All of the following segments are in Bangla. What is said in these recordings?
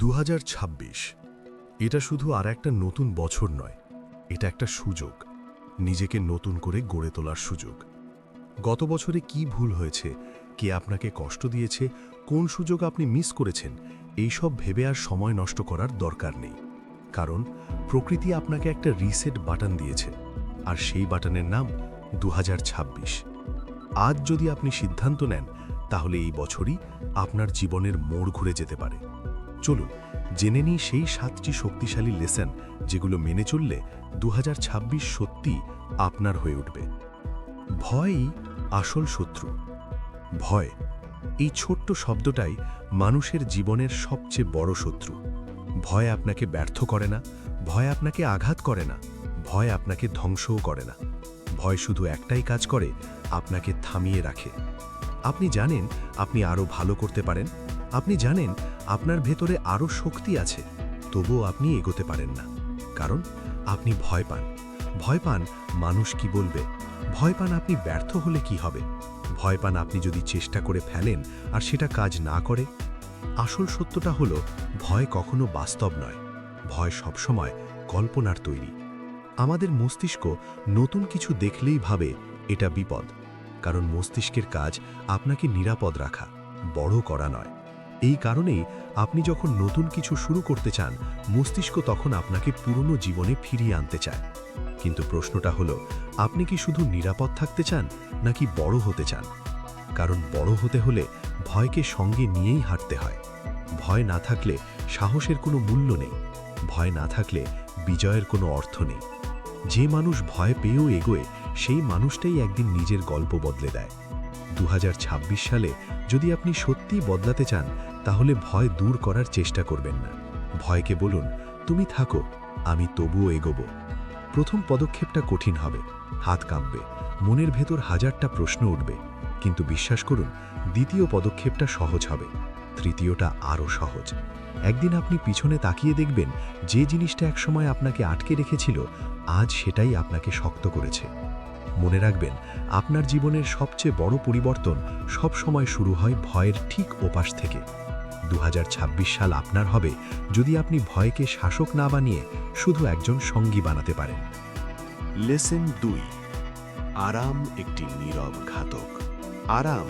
দু হাজার ছাব্বিশ। এটা শুধু আর একটা নতুন বছর নয়, এটা একটা সুযোগ, নিজেকে নতুন করে গড়ে তোলার সুযোগ। গত বছরে কি ভুল হয়েছে, কে আপনাকে কষ্ট দিয়েছে, কোন সুযোগ আপনি মিস করেছেন, এইসব ভেবে আর সময় নষ্ট করার দরকার নেই। কারণ, প্রকৃতি আপনাকে একটা রিসেট বাটন দিয়েছে, আর সেই বাটনের নাম দু হাজার ছাব্বিশ। আজ যদি আপনি সিদ্ধান্ত নেন, তাহলে এই বছরই আপনার জীবনের মোড় ঘুরে যেতে পারে। চলুন, জেনে নিই সেই সাতটি শক্তিশালী লেসন যেগুলো মেনে চললে দু হাজার ছাব্বিশ সত্যি আপনার হয়ে উঠবে। ভয়ই আসল শত্রু। ভয়, এই ছোট্ট শব্দটাই মানুষের জীবনের সবচেয়ে বড় শত্রু। ভয় আপনাকে ব্যর্থ করে না, ভয় আপনাকে আঘাত করে না, ভয় আপনাকে ধ্বংসও করে না। ভয় শুধু একটাই কাজ করে, আপনাকে থামিয়ে রাখে। আপনি জানেন আপনি আরও ভালো করতে পারেন। আপনি জানেন আপনার ভেতরে আরও শক্তি আছে, তবুও আপনি এগোতে পারেন না। কারণ, আপনি ভয় পান। ভয় পান মানুষ কি বলবে? ভয় পান আপনি ব্যর্থ হলে কি হবে? ভয় পান আপনি যদি চেষ্টা করে ফেলেন আর সেটা কাজ না করে? আসল সত্যটা হলো, ভয় কখনো বাস্তব নয়। ভয় সবসময় কল্পনার তৈরি। আমাদের মস্তিষ্ক নতুন কিছু দেখলেই ভাবে এটা বিপদ। কারণ মস্তিষ্কের কাজ আপনাকে নিরাপদ রাখা, বড় করা নয়। এই কারণেই আপনি যখন নতুন কিছু শুরু করতে চান, মস্তিষ্ক তখন আপনাকে পুরনো জীবনে ফিরিয়ে আনতে চায়। কিন্তু প্রশ্নটা হলো, আপনি কি শুধু নিরাপদ থাকতে চান, নাকি বড় হতে চান? কারণ বড় হতে হলে ভয়কে সঙ্গে নিয়েই হাঁটতে হয়। ভয় না থাকলে সাহসের কোনো মূল্য নেই। ভয় না থাকলে বিজয়ের কোনো অর্থ নেই। যে মানুষ ভয় পেয়েও এগোয়, সেই মানুষটাই একদিন নিজের গল্প বদলে দেয়। দু হাজার ছাব্বিশ সালে যদি আপনি সত্যিই বদলাতে চান, তাহলে ভয় দূর করার চেষ্টা করবেন না। ভয়কে বলুন, তুমি থাকো, আমি তবুও এগোবো। প্রথম পদক্ষেপটা কঠিন হবে, হাত কাঁপবে, মনের ভেতর হাজারটা প্রশ্ন উঠবে। কিন্তু বিশ্বাস করুন, দ্বিতীয় পদক্ষেপটা সহজ হবে, তৃতীয়টা আরও সহজ। একদিন আপনি পিছনে তাকিয়ে দেখবেন, যে জিনিসটা একসময় আপনাকে আটকে রেখেছিল, আজ সেটাই আপনাকে শক্ত করেছে। মনে রাখবেন, আপনার জীবনের সবচেয়ে বড় পরিবর্তন সব সময় শুরু হয় ভয়ের ঠিক ওপাশ থেকে। দু হাজার ছাব্বিশ সাল আপনার হবে যদি আপনি ভয়কে শাসক না বানিয়ে শুধু একজন সঙ্গী বানাতে পারেন। লেসেন দুই, আরাম একটি নীরব ঘাতক। আরাম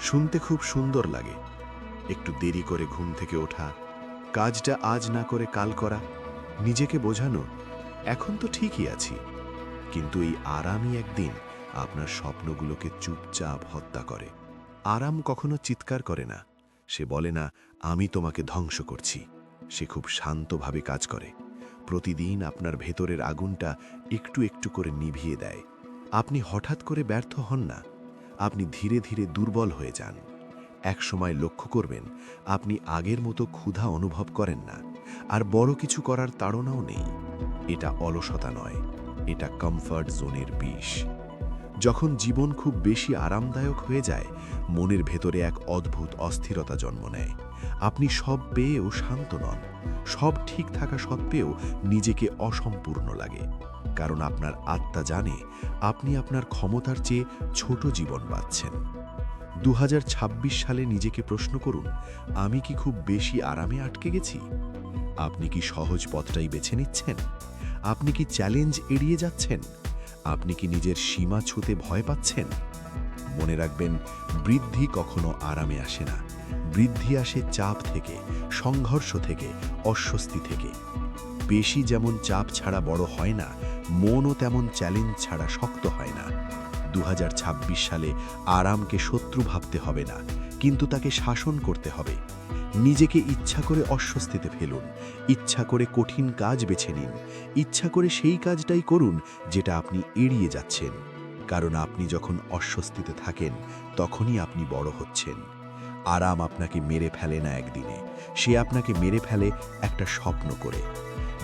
শুনতে খুব সুন্দর লাগে। একটু দেরি করে ঘুম থেকে ওঠা, কাজটা আজ না করে কাল করা, নিজেকে বোঝানো, এখন তো ঠিকই আছি। কিন্তু এই আরামই একদিন আপনার স্বপ্নগুলোকে চুপচাপ হত্যা করে। আরাম কখনো চিৎকার করে না। সে বলে, না, আমি তোমাকে ধ্বংস করছি। সে খুব শান্তভাবে কাজ করে। প্রতিদিন আপনার ভেতরের আগুনটা একটু একটু করে নিভিয়ে দেয়। আপনি হঠাৎ করে ব্যর্থ হন না। আপনি ধীরে ধীরে দুর্বল হয়ে যান। এক সময় লক্ষ্য করবেন, আপনি আগের মতো ক্ষুধা অনুভব করেন না। আর বড় কিছু করার তাড়নাও নেই। এটা অলসতা নয়। এটা কমফর্ট জোনের বিষ। যখন জীবন খুব বেশি আরামদায়ক হয়ে যায়, মনের ভেতরে এক অদ্ভুত অস্থিরতা জন্ম নেয়। আপনি সব পেয়েও শান্ত নন। সব ঠিক থাকা সত্ত্বেও নিজেকে অসম্পূর্ণ লাগে। কারণ আপনার আত্মা জানে, আপনি আপনার ক্ষমতার চেয়ে ছোট জীবন বাঁচছেন। দু হাজার ছাব্বিশ সালে নিজেকে প্রশ্ন করুন, আমি কি খুব বেশি আরামে আটকে গেছি? আপনি কি সহজ পথটাই বেছে নিচ্ছেন? আপনি কি চ্যালেঞ্জ এড়িয়ে যাচ্ছেন? আপনি কি নিজের সীমা ছুতে ভয় পাচ্ছেন? মনে রাখবেন, বৃদ্ধি কখনো আরামে আসে না। বৃদ্ধি আসে চাপ থেকে, সংঘর্ষ থেকে, অস্বস্তি থেকে। বেশি যেমন চাপ ছাড়া বড় হয় না, মনও তেমন চ্যালেঞ্জ ছাড়া শক্ত হয় না। দু হাজার ছাব্বিশ সালে আরামকে শত্রু ভাবতে হবে না, কিন্তু তাকে শাসন করতে হবে। নিজেকে ইচ্ছা করে অস্বস্তিতে ফেলুন, ইচ্ছা করে কঠিন কাজ বেছে নিন, ইচ্ছা করে সেই কাজটাই করুন যেটা আপনি এড়িয়ে যাচ্ছেন। কারণ আপনি যখন অস্বস্তিতে থাকেন, তখনই আপনি বড় হচ্ছেন। আরাম আপনাকে মেরে ফেলে না একদিনে, সে আপনাকে মেরে ফেলে একটা স্বপ্ন করে।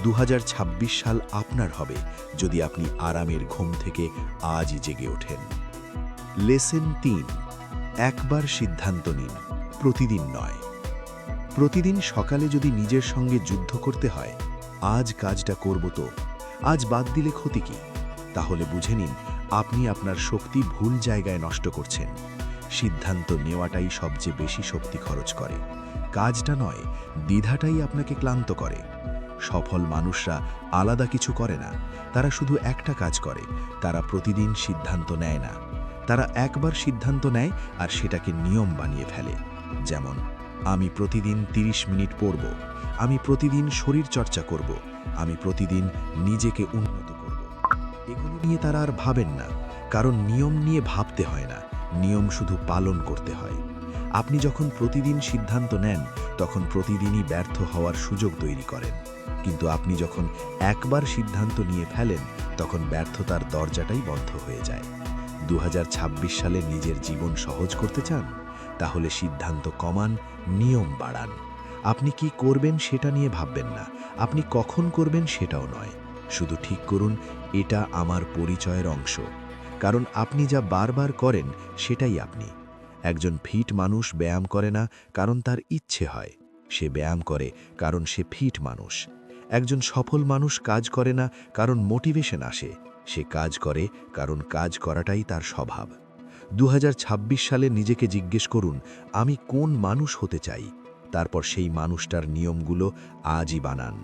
দু হাজার ছাব্বিশ সাল আপনার হবে যদি আপনি আরামের ঘুম থেকে আজই জেগে ওঠেন। লেসেন তিন, একবার সিদ্ধান্ত নিন, প্রতিদিন নয়। প্রতিদিন সকালে যদি নিজের সঙ্গে যুদ্ধ করতে হয়, আজ কাজটা করব তো। আজ বাদ দিলে ক্ষতি কি? তাহলে বুঝে নিন, আপনি আপনার শক্তি ভুল জায়গায় নষ্ট করছেন। সিদ্ধান্ত নেওয়াটাই সবচেয়ে বেশি শক্তি খরচ করে। কাজটা নয়, দ্বিধাটাই আপনাকে ক্লান্ত করে। সফল মানুষরা আলাদা কিছু করে না, তারা শুধু একটা কাজ করে, তারা প্রতিদিন সিদ্ধান্ত নেয় না। তারা একবার সিদ্ধান্ত নেয় আর সেটাকে নিয়ম বানিয়ে ফেলে, যেমন আমি প্রতিদিন ৩০ মিনিট পড়ব। আমি প্রতিদিন শরীর চর্চা করব। আমি প্রতিদিন নিজেকে উন্নত করব। এগুলো নিয়ে তারা আর ভাবেন না। কারণ নিয়ম নিয়ে ভাবতে হয় না। নিয়ম শুধু পালন করতে হয়। আপনি যখন প্রতিদিন সিদ্ধান্ত নেন, তখন প্রতিদিনই ব্যর্থ হওয়ার সুযোগ তৈরি করেন। কিন্তু আপনি যখন একবার সিদ্ধান্ত নিয়ে ফেলেন, তখন ব্যর্থতার দরজাটাই বন্ধ হয়ে যায়। দু হাজার ছাব্বিশ সালে নিজের জীবন সহজ করতে চান? তাহলে সিদ্ধান্ত কমান, নিয়ম বাড়ান। আপনি কি করবেন সেটা নিয়ে ভাববেন না। আপনি কখন করবেন সেটাও নয়। শুধু ঠিক করুন, এটা আমার পরিচয়ের অংশ। কারণ আপনি যা বারবার করেন, সেটাই আপনি। একজন ফিট মানুষ ব্যায়াম করে না কারণ তার ইচ্ছে হয়। সে ব্যায়াম করে কারণ সে ফিট মানুষ। একজন সফল মানুষ কাজ করে না কারণ মোটিভেশন আসে। সে কাজ করে কারণ কাজ করাটাই তার স্বভাব। দু হাজার ছাব্বিশ সালে নিজেকে জিজ্ঞেস করুন, আমি কোন মানুষ হতে চাই? তারপর সেই মানুষটার নিয়মগুলো আজই বানান।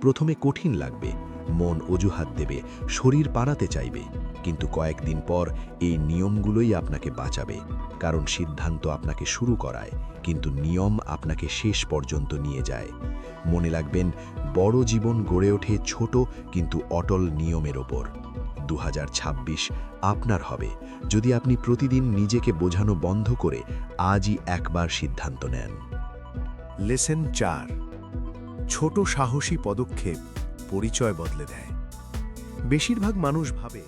প্রথমে কঠিন লাগবে, মন অজুহাত দেবে, শরীর পাড়াতে চাইবে। কিন্তু কয়েকদিন পর এই নিয়মগুলোই আপনাকে বাঁচাবে, কারণ সিদ্ধান্ত আপনাকে শুরু করায়, কিন্তু নিয়ম আপনাকে শেষ পর্যন্ত নিয়ে যায়। মনে রাখবেন, বড় জীবন গড়ে ওঠে ছোট কিন্তু অটল নিয়মের ওপর। দু হাজার ছাব্বিশ আপনার হবে। যদি আপনি প্রতিদিন নিজেকে বোঝানো বন্ধ করে আজই একবার সিদ্ধান্ত নেন। লেসেন চার, ছোট সাহসী পদক্ষেপ পরিচয় বদলে দেয়। বেশিরভাগ মানুষ ভাবে,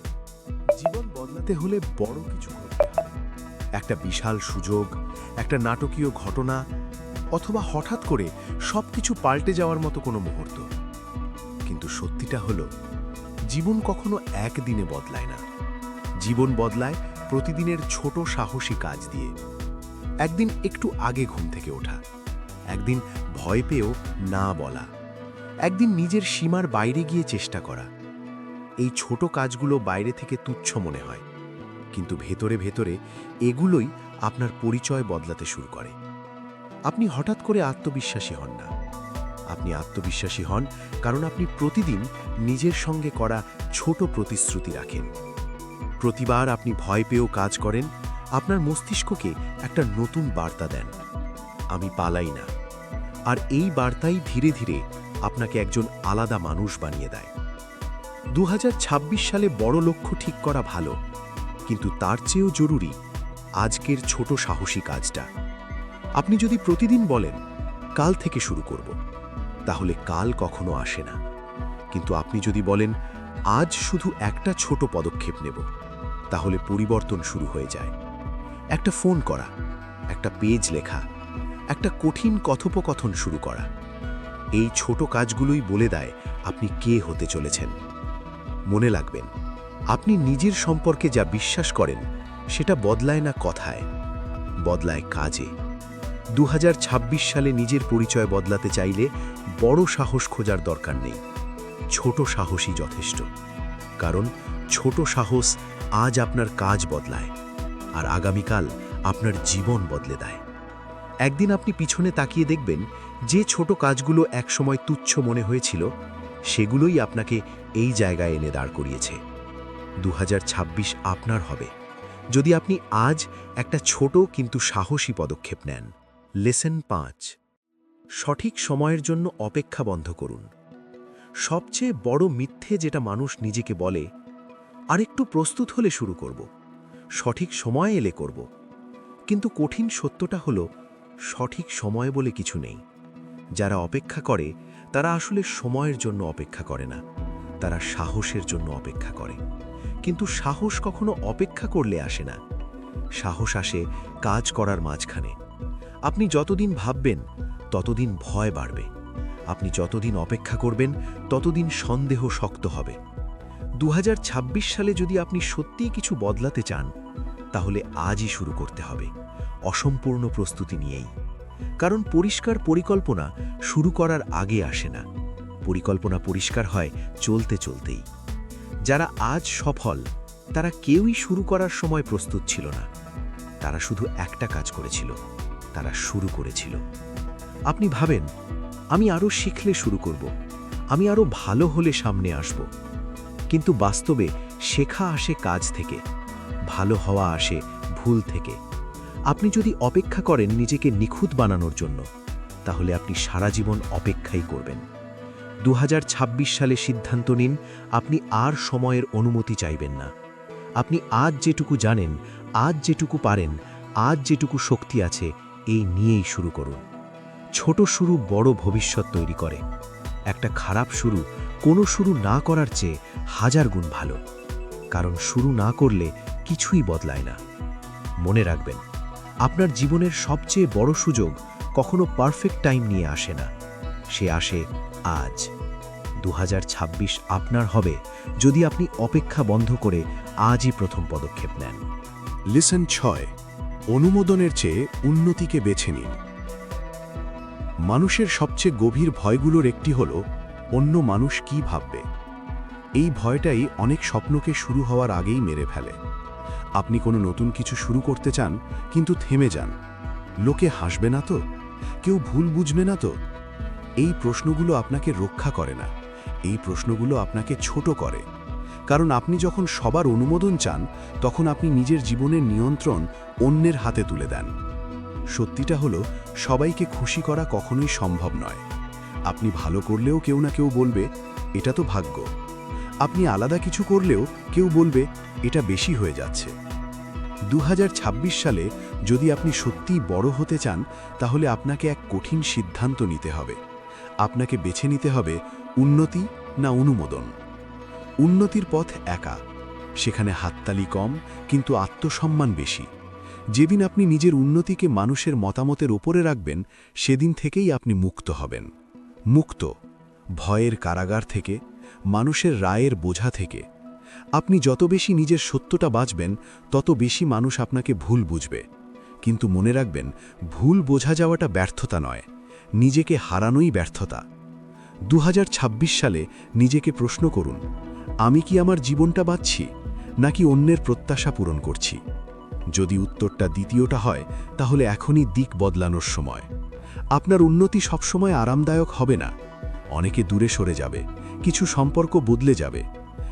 জীবন বদলাতে হলে বড় কিছু করতে হবে। একটা বিশাল সুযোগ, একটা নাটকীয় ঘটনা, অথবা হঠাৎ করে সবকিছু পাল্টে যাওয়ার মতো কোনো মুহূর্ত। কিন্তু সত্যিটা হলো জীবন কখনো একদিনে বদলায় না। জীবন বদলায় প্রতিদিনের ছোট সাহসী কাজ দিয়ে। একদিন একটু আগে ঘুম থেকে ওঠা। একদিন ভয় পেয়েও না বলা। একদিন নিজের সীমার বাইরে গিয়ে চেষ্টা করা। এই ছোট কাজগুলো বাইরে থেকে তুচ্ছ মনে হয়। কিন্তু ভেতরে ভেতরে এগুলোই আপনার পরিচয় বদলাতে শুরু করে। আপনি হঠাৎ করে আত্মবিশ্বাসী হন না। আপনি আত্মবিশ্বাসী হন, কারণ আপনি প্রতিদিন নিজের সঙ্গে করা ছোট প্রতিশ্রুতি রাখেন। প্রতিবার আপনি ভয় পেয়েও কাজ করেন, আপনার মস্তিষ্ককে একটা নতুন বার্তা দেন। আমি পালাই না। আর এই বার্তাই ধীরে ধীরে আপনাকে একজন আলাদা মানুষ বানিয়ে দেয়। দু হাজার ছাব্বিশ সালে বড় লক্ষ্য ঠিক করা ভালো, কিন্তু তার চেয়েও জরুরি আজকের ছোট সাহসী কাজটা। আপনি যদি প্রতিদিন বলেন, কাল থেকে শুরু করব। তাহলে কাল কখনো আসে না। কিন্তু আপনি যদি বলেন, আজ শুধু একটা ছোট পদক্ষেপ নেব তাহলে পরিবর্তন শুরু হয়ে যায়। একটা ফোন করা, একটা পেজ লেখা, একটা কঠিন কথোপকথন শুরু করা, এই ছোট কাজগুলোই বলে দেয় আপনি কে হতে চলেছেন। মনে লাগবেন আপনি নিজের সম্পর্কে যা বিশ্বাস করেন, সেটা বদলায় না কথায়, বদলায় কাজে। দু হাজার ছাব্বিশ সালে নিজের পরিচয় বদলাতে চাইলে বড় সাহস খোঁজার দরকার নেই। ছোট সাহসই যথেষ্ট। কারণ ছোট সাহস আজ আপনার কাজ বদলায় আর আগামীকাল আপনার জীবন বদলে দেয়। একদিন আপনি পিছনে তাকিয়ে দেখবেন যে ছোট কাজগুলো একসময় তুচ্ছ মনে হয়েছিল, সেগুলোই আপনাকে এই জায়গায় এনে দাঁড় করিয়েছে। দু হাজার ছাব্বিশ আপনার হবে। যদি আপনি আজ একটা ছোট কিন্তু সাহসী পদক্ষেপ নেন। লেসন পাঁচ। সঠিক সময়ের জন্য অপেক্ষা বন্ধ করুন। সবচেয়ে বড় মিথ্যে যেটা মানুষ নিজেকে বলে, আরেকটু প্রস্তুত হলে শুরু করব। সঠিক সময় এলে করব। কিন্তু কঠিন সত্যটা হলো, সঠিক সময় বলে কিছু নেই। যারা অপেক্ষা করে, তারা আসলে সময়ের জন্য অপেক্ষা করে না। তারা সাহসের জন্য অপেক্ষা করে। কিন্তু সাহস কখনো অপেক্ষা করলে আসে না। সাহস আসে কাজ করার মাঝখানে। আপনি যতদিন ভাববেন, ততদিন ভয় বাড়বে। আপনি যতদিন অপেক্ষা করবেন, ততদিন সন্দেহ শক্ত হবে। দু হাজার ছাব্বিশ সালে যদি আপনি সত্যিই কিছু বদলাতে চান, তাহলে আজই শুরু করতে হবে। অসম্পূর্ণ প্রস্তুতি নিয়েই। কারণ পরিষ্কার পরিকল্পনা শুরু করার আগে আসে না। পরিকল্পনা পরিষ্কার হয় চলতে চলতেই। যারা আজ সফল, তারা কেউই শুরু করার সময় প্রস্তুত ছিল না। তারা শুধু একটা কাজ করেছিল। তারা শুরু করেছিল। আপনি ভাবেন, আমি আরও শিখলে শুরু করব, আমি আরও ভালো হলে সামনে আসব। কিন্তু বাস্তবে শেখা আসে কাজ থেকে, ভালো হওয়া আসে ভুল থেকে। আপনি যদি অপেক্ষা করেন নিজেকে নিখুঁত বানানোর জন্য, তাহলে আপনি সারা জীবন অপেক্ষাই করবেন। দু হাজার ছাব্বিশ সালে সিদ্ধান্ত নিন, আপনি আর সময়ের অনুমতি চাইবেন না। আপনি আজ যেটুকু জানেন, আজ যেটুকু পারেন, আজ যেটুকু শক্তি আছে এই নিয়েই শুরু করুন। ছোট শুরু বড় ভবিষ্যৎ তৈরি করে। একটা খারাপ শুরু কোনো শুরু না করার চেয়ে হাজার গুণ ভালো। কারণ শুরু না করলে কিছুই বদলায় না। মনে রাখবেন, আপনার জীবনের সবচেয়ে বড় সুযোগ কখনো পারফেক্ট টাইম নিয়ে আসে না। সে আসে আজ। দু হাজার ছাব্বিশ আপনার হবে যদি আপনি অপেক্ষা বন্ধ করে আজই প্রথম পদক্ষেপ নেন। লিসন ছয় অনুমোদনের চেয়ে উন্নতিকে বেছে নিন। মানুষের সবচেয়ে গভীর ভয়গুলোর একটি হল, অন্য মানুষ কি ভাববে? এই ভয়টাই অনেক স্বপ্নকে শুরু হওয়ার আগেই মেরে ফেলে। আপনি কোনো নতুন কিছু শুরু করতে চান, কিন্তু থেমে যান। লোকে হাসবে না তো? কেউ ভুল বুঝবে না তো? এই প্রশ্নগুলো আপনাকে রক্ষা করে না। এই প্রশ্নগুলো আপনাকে ছোট করে। কারণ আপনি যখন সবার অনুমোদন চান, তখন আপনি নিজের জীবনের নিয়ন্ত্রণ অন্যের হাতে তুলে দেন। সত্যিটা হলো, সবাইকে খুশি করা কখনোই সম্ভব নয়। আপনি ভালো করলেও কেউ না কেউ বলবে, এটা তো ভাগ্য। আপনি আলাদা কিছু করলেও কেউ বলবে, এটা বেশি হয়ে যাচ্ছে। দু হাজার ছাব্বিশ সালে যদি আপনি সত্যিই বড় হতে চান, তাহলে আপনাকে এক কঠিন সিদ্ধান্ত নিতে হবে। আপনাকে বেছে নিতে হবে, উন্নতি না অনুমোদন। উন্নতির পথ একা। সেখানে হাততালি কম, কিন্তু আত্মসম্মান বেশি। যেদিন আপনি নিজের উন্নতিকে মানুষের মতামতের ওপরে রাখবেন, সেদিন থেকেই আপনি মুক্ত হবেন। মুক্ত, ভয়ের কারাগার থেকে, মানুষের রায়ের বোঝা থেকে। আপনি যত বেশি নিজের সত্যটা বাঁচবেন, তত বেশি মানুষ আপনাকে ভুল বুঝবে। কিন্তু মনে রাখবেন, ভুল বোঝা যাওয়াটা ব্যর্থতা নয়, নিজেকে হারানোই ব্যর্থতা। দু হাজার ছাব্বিশ সালে নিজেকে প্রশ্ন করুন আমি কি আমার জীবনটা বাঁচছি, নাকি অন্যের প্রত্যাশা পূরণ করছি? যদি উত্তরটা দ্বিতীয়টা হয়, তাহলে এখনই দিক বদলানোর সময়। আপনার উন্নতি সবসময় আরামদায়ক হবে না। অনেকে দূরে সরে যাবে, কিছু সম্পর্ক বদলে যাবে।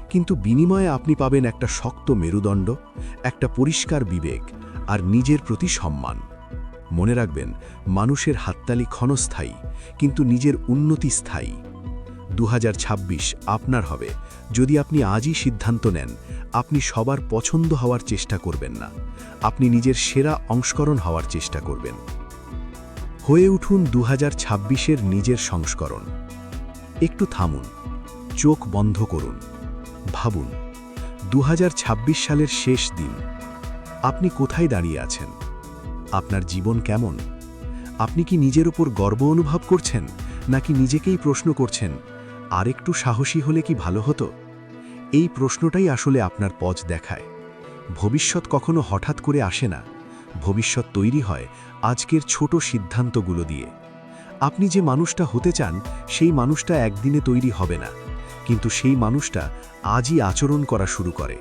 কিন্তু বিনিময়ে আপনি পাবেন একটা শক্ত মেরুদণ্ড, একটা পরিষ্কার বিবেক, আর নিজের প্রতি সম্মান। মনে রাখবেন, মানুষের হাততালি ক্ষণস্থায়ী, কিন্তু নিজের উন্নতি স্থায়ী। দু হাজার ছাব্বিশ আপনার হবে যদি আপনি আজই সিদ্ধান্ত নেন, আপনি সবার পছন্দ হওয়ার চেষ্টা করবেন না। আপনি নিজের সেরা সংস্করণ হওয়ার চেষ্টা করবেন। হয়ে উঠুন দু এর নিজের সংস্করণ। একটু থামুন, চোখ বন্ধ করুন, ভাবুন দু হাজার ছাব্বিশ সালের শেষ দিন, আপনি কোথায় দাঁড়িয়ে আছেন? আপনার জীবন কেমন? আপনি কি নিজের ওপর গর্ব অনুভব করছেন, নাকি নিজেকেই প্রশ্ন করছেন আর একটু সাহসী হলে কি ভালো হতো? এই প্রশ্নটাই আসলে আপনার পজ দেখায়। ভবিষ্যৎ কখনো হঠাৎ করে আসে না। ভবিষ্যৎ তৈরি হয় আজকের ছোট সিদ্ধান্তগুলো দিয়ে। আপনি যে মানুষটা হতে চান, সেই মানুষটা একদিনে তৈরি হবে না। কিন্তু সেই মানুষটা আজই আচরণ করা শুরু করে।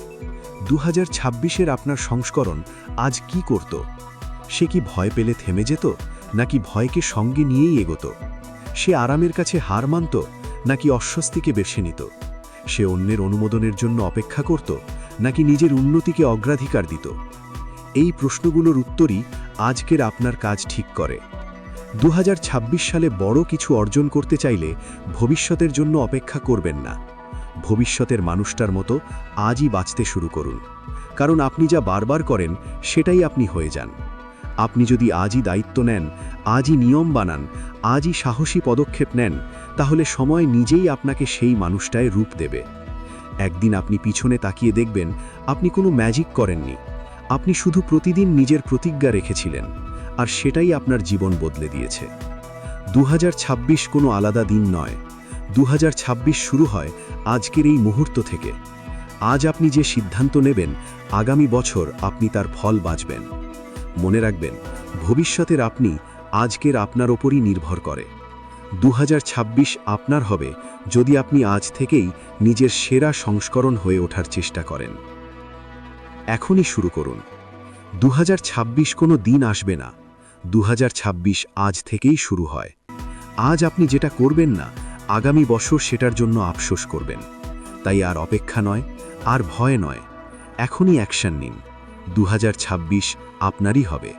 দু হাজার আপনার সংস্করণ আজ কি করত? সে কি ভয় পেলে থেমে যেত, নাকি ভয়কে সঙ্গে নিয়েই এগোত? সে আরামের কাছে হার মানত নাকি অস্বস্তিকে বেছে নিত? সে অন্যের অনুমোদনের জন্য অপেক্ষা করত, নাকি নিজের উন্নতিকে অগ্রাধিকার দিত? এই প্রশ্নগুলোর উত্তরই আজকের আপনার কাজ ঠিক করে। দু হাজার ছাব্বিশ সালে বড় কিছু অর্জন করতে চাইলে ভবিষ্যতের জন্য অপেক্ষা করবেন না। ভবিষ্যতের মানুষটার মতো আজই বাঁচতে শুরু করুন। কারণ আপনি যা বারবার করেন, সেটাই আপনি হয়ে যান। আপনি যদি আজই দায়িত্ব নেন, আজই নিয়ম বানান, আজই সাহসী পদক্ষেপ নেন তাহলে সময় নিজেই আপনাকে সেই মানুষটায় রূপ দেবে। একদিন আপনি পিছনে তাকিয়ে দেখবেন, আপনি কোনো ম্যাজিক করেননি। আপনি শুধু প্রতিদিন নিজের প্রতিজ্ঞা রেখেছিলেন, আর সেটাই আপনার জীবন বদলে দিয়েছে। দু হাজার ছাব্বিশ কোনো আলাদা দিন নয়। দু শুরু হয় আজকের এই মুহূর্ত থেকে। আজ আপনি যে সিদ্ধান্ত নেবেন, আগামী বছর আপনি তার ফল বাঁচবেন। মনে রাখবেন, ভবিষ্যতের আপনি আজকের আপনার ওপরই নির্ভর করে। দু হাজার ছাব্বিশ আপনার হবে যদি আপনি আজ থেকেই নিজের সেরা সংস্করণ হয়ে ওঠার চেষ্টা করেন। এখনই শুরু করুন। দু হাজার ছাব্বিশ কোনো দিন আসবে না। দু হাজার ছাব্বিশ আজ থেকেই শুরু হয়। আজ আপনি যেটা করবেন না, আগামী বছর সেটার জন্য আফসোস করবেন। তাই আর অপেক্ষা নয়, আর ভয় নয়। এখনই অ্যাকশন নিন। দু হাজার ছাব্বিশ আপনারই হবে।